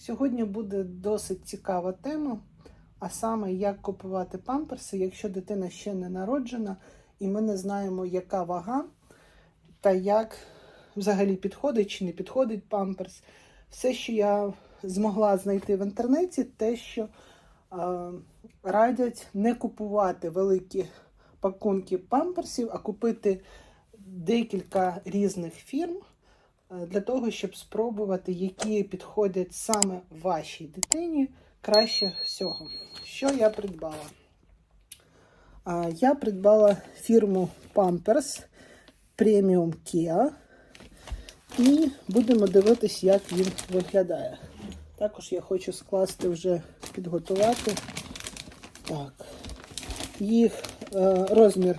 Сьогодні буде досить цікава тема, а саме як купувати памперси, якщо дитина ще не народжена, і ми не знаємо, яка вага та як взагалі підходить чи не підходить памперс. Все, що я змогла знайти в інтернеті, те, що е, радять не купувати великі пакунки памперсів, а купити декілька різних фірм для того, щоб спробувати, які підходять саме вашій дитині краще всього. Що я придбала? Я придбала фірму Pampers Premium Kia. І будемо дивитись, як він виглядає. Також я хочу скласти вже підготувати. Так. Їх е, розмір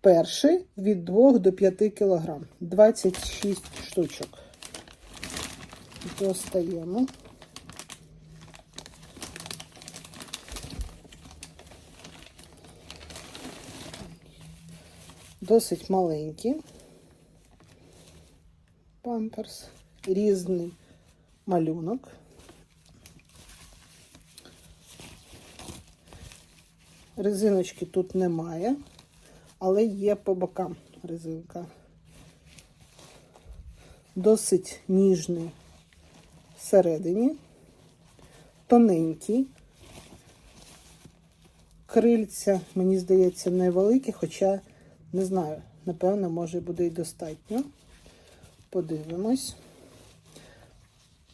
перший від 2 до 5 кг. 26 штучок. Достаємо. Досить маленькі. Памперс. Різний малюнок. Резиночки тут немає, але є по бокам резинка. Досить ніжний всередині, тоненький. Крильця, мені здається, невеликі, хоча не знаю, напевно, може буде і достатньо. Подивимось.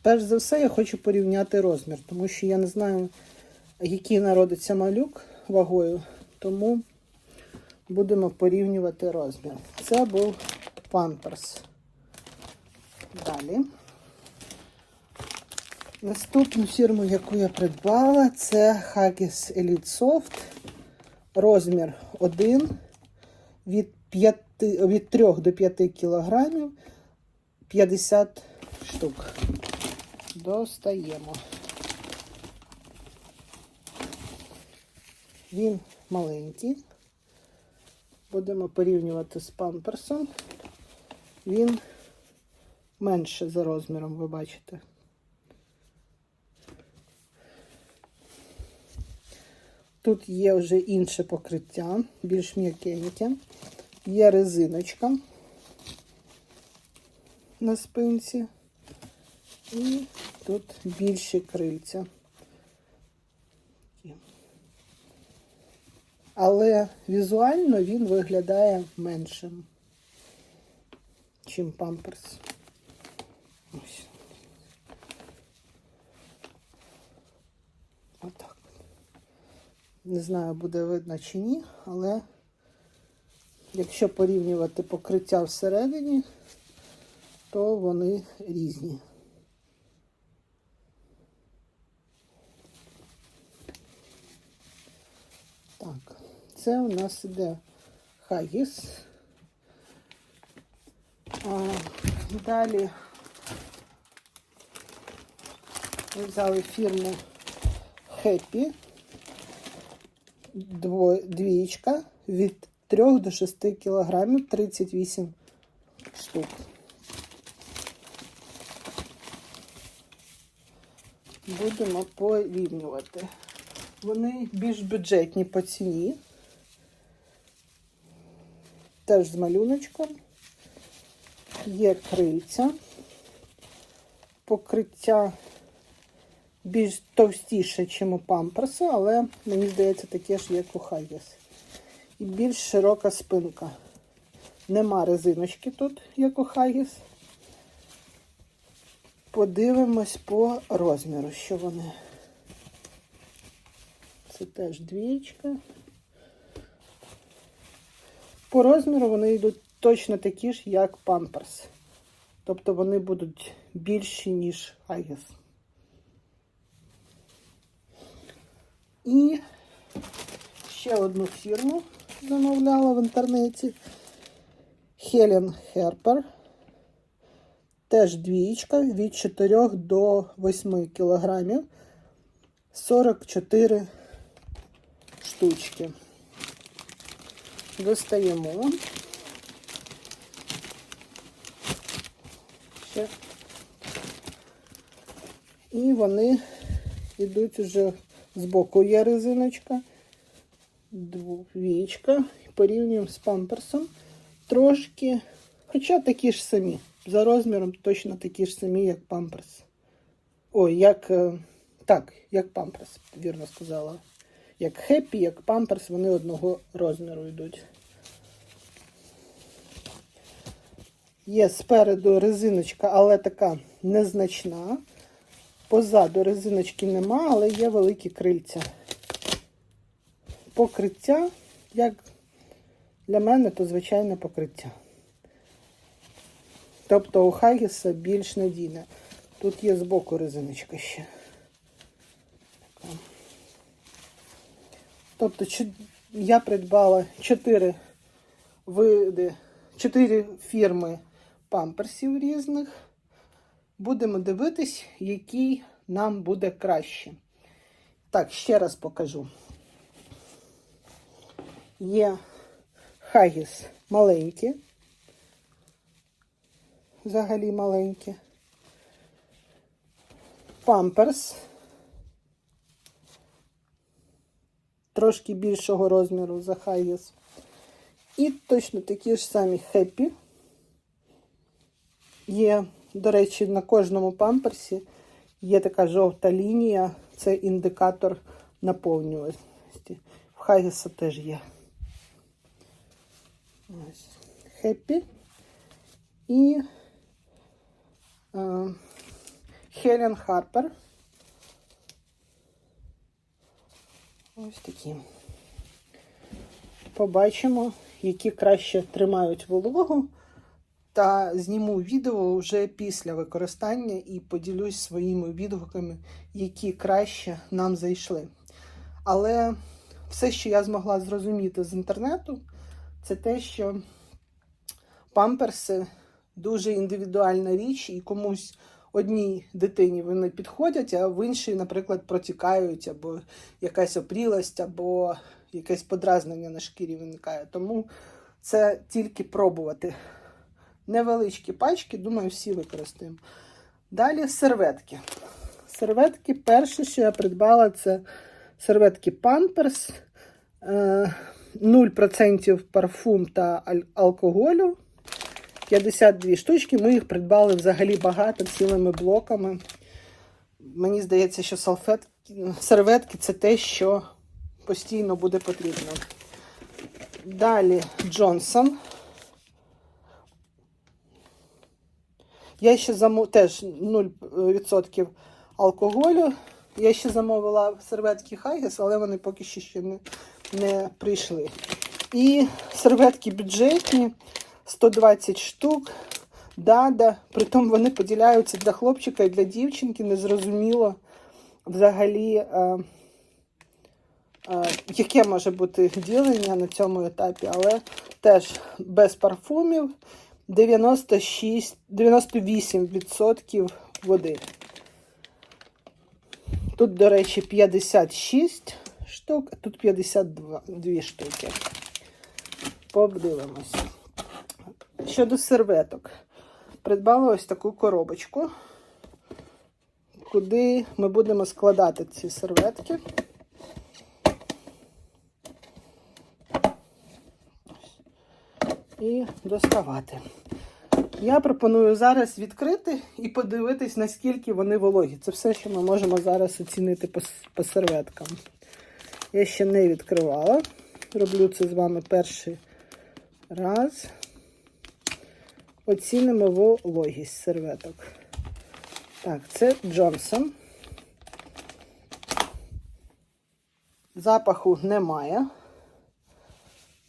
Перш за все, я хочу порівняти розмір, тому що я не знаю, який народиться малюк вагою, тому будемо порівнювати розмір. Це був памперс. Далі. Наступну фірму, яку я придбала, це Haggis Elite Soft. Розмір 1 від 5, від 3 до 5 кілограмів 50 штук. Достаємо. Він маленький. Будемо порівнювати з памперсом. Він менше за розміром, ви бачите. Тут є вже інше покриття, більш м'якеньке. Є резиночка на спинці. І тут більші крильця. Але візуально він виглядає меншим, чим памперс. Ось. Отак. Не знаю, буде видно чи ні, але якщо порівнювати покриття всередині, то вони різні. Так, це у нас іде Хагіс. А, далі ми взяли фірму Happy. Двієчка від 3 до 6 кілограмів 38 штук. Будемо порівнювати. Вони більш бюджетні по ціні. Теж з малюночком. Є крильця. Покриття більш товстіше, ніж у памперса, але мені здається, таке ж, як у Хайгес. І більш широка спинка. Нема резиночки тут, як у Хайгес. Подивимось по розміру, що вони. Це теж двієчка. По розміру вони йдуть точно такі ж, як памперс. Тобто вони будуть більші, ніж Хайгес. І ще одну фірму замовляла в інтернеті. Хелен Херпер. Теж двієчка від 4 до 8 кілограмів. 44 штучки. Достаємо. Ще. І вони йдуть уже з боку. Є резиночка, двічка. Порівнюємо з памперсом. Трошки, хоча такі ж самі. За розміром точно такі ж самі, як памперс. Ой, як. е, Так, як памперс, вірно сказала. Як хеппі, як памперс, вони одного розміру йдуть. Є спереду резиночка, але така незначна. Позаду резиночки нема, але є великі крильця. Покриття, як для мене, то звичайне покриття. Тобто у Хагіса більш надійне. Тут є збоку резиночка ще. Тобто я придбала 4 види, 4 фірми памперсів різних. Будемо дивитись, який нам буде краще. Так, ще раз покажу. Є Хагіс маленькі. Взагалі маленькі. Памперс. Трошки більшого розміру за Хагіс. І точно такі ж самі хеппі. Є, до речі, на кожному памперсі є така жовта лінія, це індикатор наповнюваності. В Хагіса теж є. Ось. Хеппі. І е, Хелен Харпер. Ось такі. Побачимо, які краще тримають вологу. Та зніму відео вже після використання і поділюсь своїми відгуками, які краще нам зайшли. Але все, що я змогла зрозуміти з інтернету, це те, що памперси дуже індивідуальна річ, і комусь одній дитині вони підходять, а в іншій, наприклад, протікають, або якась опрілость, або якесь подразнення на шкірі виникає. Тому це тільки пробувати. Невеличкі пачки, думаю, всі використаємо. Далі серветки. Серветки, перше, що я придбала, це серветки Pampers. Е, 0% парфум та алкоголю. 52 штучки. Ми їх придбали взагалі багато цілими блоками. Мені здається, що салфетки, серветки це те, що постійно буде потрібно. Далі Джонсон. Я ще замов... теж 0% алкоголю. Я ще замовила серветки Хайгес, але вони поки що ще не, не прийшли. І серветки бюджетні 120 штук. Дада. Притом вони поділяються для хлопчика і для дівчинки. Незрозуміло взагалі, е, е, яке може бути ділення на цьому етапі, але теж без парфумів 96, 98% води. Тут, до речі, 56 штук, а тут 52 дві штуки. Подивимося. Щодо серветок. Придбала ось таку коробочку, куди ми будемо складати ці серветки. І доставати. Я пропоную зараз відкрити і подивитись, наскільки вони вологі. Це все, що ми можемо зараз оцінити по, по серветкам. Я ще не відкривала. Роблю це з вами перший раз. Оцінимо вологість серветок. Так, це Джонсон. Запаху немає.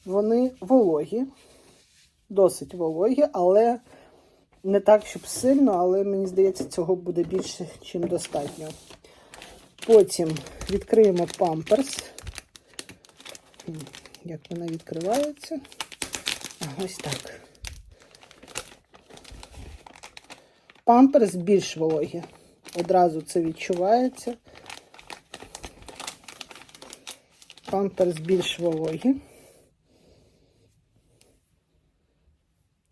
Вони вологі, досить вологі, але не так, щоб сильно, але мені здається, цього буде більше, ніж достатньо. Потім відкриємо памперс. Як вона відкривається? Ось так. Памперс більш вологі. Одразу це відчувається. Памперс більш вологі.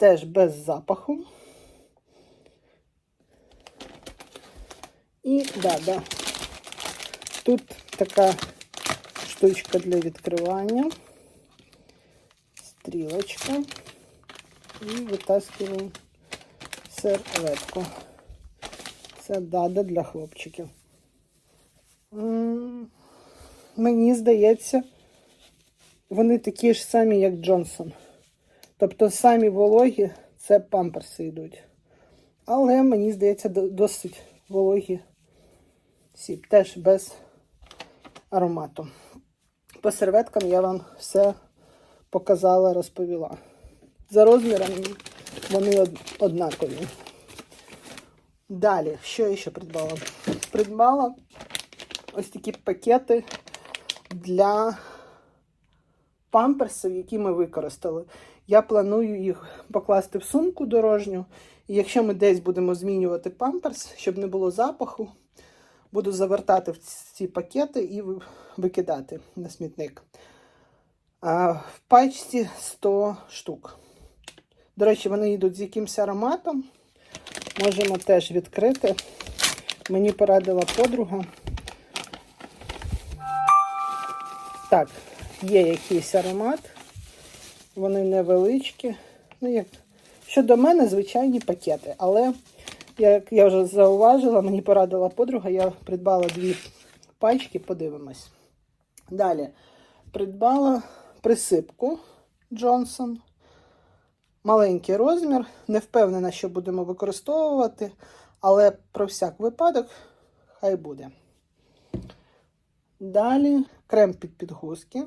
Теж без запаху. І да, да. Тут така штучка для відкривання. Стрілочка. І витаскиваю серветку. Це дада для хлопчиків. Мені здається, вони такі ж самі, як Джонсон. Тобто самі вологі це памперси йдуть. Але мені здається, досить вологі сіп. Теж без аромату. По серветкам я вам все показала, розповіла. За розміром вони однакові. Далі, що я ще придбала? Придбала ось такі пакети для памперсів, які ми використали. Я планую їх покласти в сумку дорожню. І якщо ми десь будемо змінювати памперс, щоб не було запаху, буду завертати в ці пакети і викидати на смітник. А в пачці 100 штук. До речі, вони йдуть з якимось ароматом. Можемо теж відкрити. Мені порадила подруга. Так, є якийсь аромат. Вони невеличкі. Ну, як... Щодо мене, звичайні пакети. Але, як я вже зауважила, мені порадила подруга, я придбала дві пачки, подивимось. Далі придбала присипку Джонсон. Маленький розмір. Не впевнена, що будемо використовувати, але про всяк випадок хай буде. Далі крем під підгузки.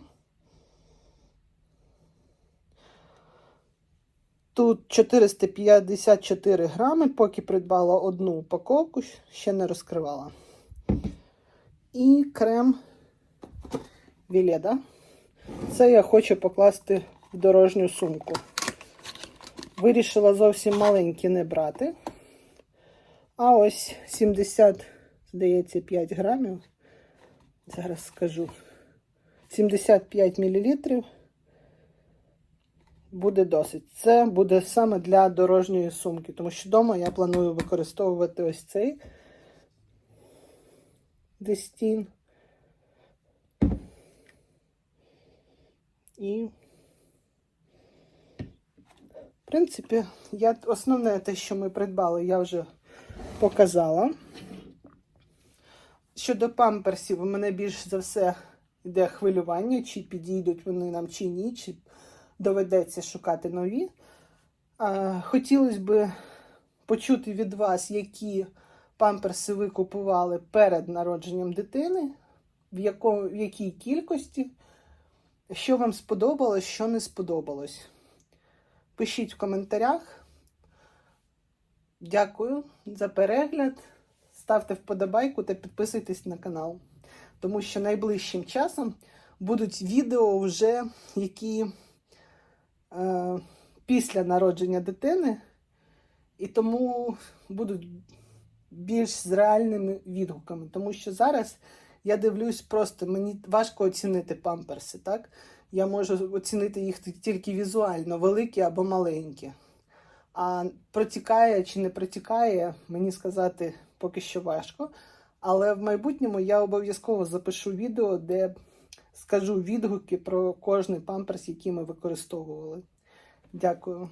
Тут 454 грами, поки придбала одну упаковку, ще не розкривала. І крем Віледа. Це я хочу покласти в дорожню сумку. Вирішила зовсім маленькі не брати. А ось 70, здається, 5 грамів. Зараз скажу. 75 мл буде досить. Це буде саме для дорожньої сумки, тому що вдома я планую використовувати ось цей дестін. І, в принципі, я основне те, що ми придбали, я вже показала. Щодо памперсів, у мене більш за все йде хвилювання, чи підійдуть вони нам, чи ні, чи доведеться шукати нові. Хотілося б почути від вас, які памперси ви купували перед народженням дитини, в, яко, в якій кількості, що вам сподобалось, що не сподобалось. Пишіть в коментарях. Дякую за перегляд. Ставте вподобайку та підписуйтесь на канал. Тому що найближчим часом будуть відео вже, які е, після народження дитини, і тому будуть більш з реальними відгуками. Тому що зараз я дивлюсь просто, мені важко оцінити памперси, так? Я можу оцінити їх тільки візуально, великі або маленькі. А протікає чи не протікає, мені сказати поки що важко. Але в майбутньому я обов'язково запишу відео, де скажу відгуки про кожний памперс, який ми використовували. Дякую.